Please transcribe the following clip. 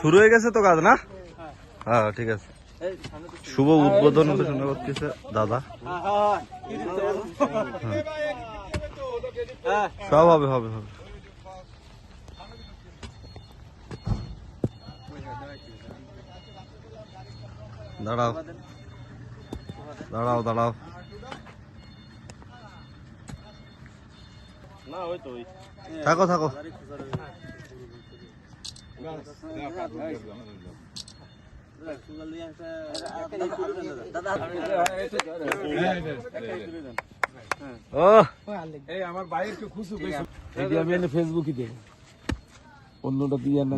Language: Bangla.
শুরু হয়ে গেছে তো কাজ, না? হ্যাঁ ঠিক আছে। শুভ উদ্বোধন শুনে করতেছে দাদা। সব হবে হবে হবে। দাঁড়াও। দাঁড়াও দাঁড়াও। না ওই তো ওই। থাকো থাকো। ও এই আমার বাইরে একটু এই আমি এনে ফেসবুকে দেব অন্যটা দিয়ে না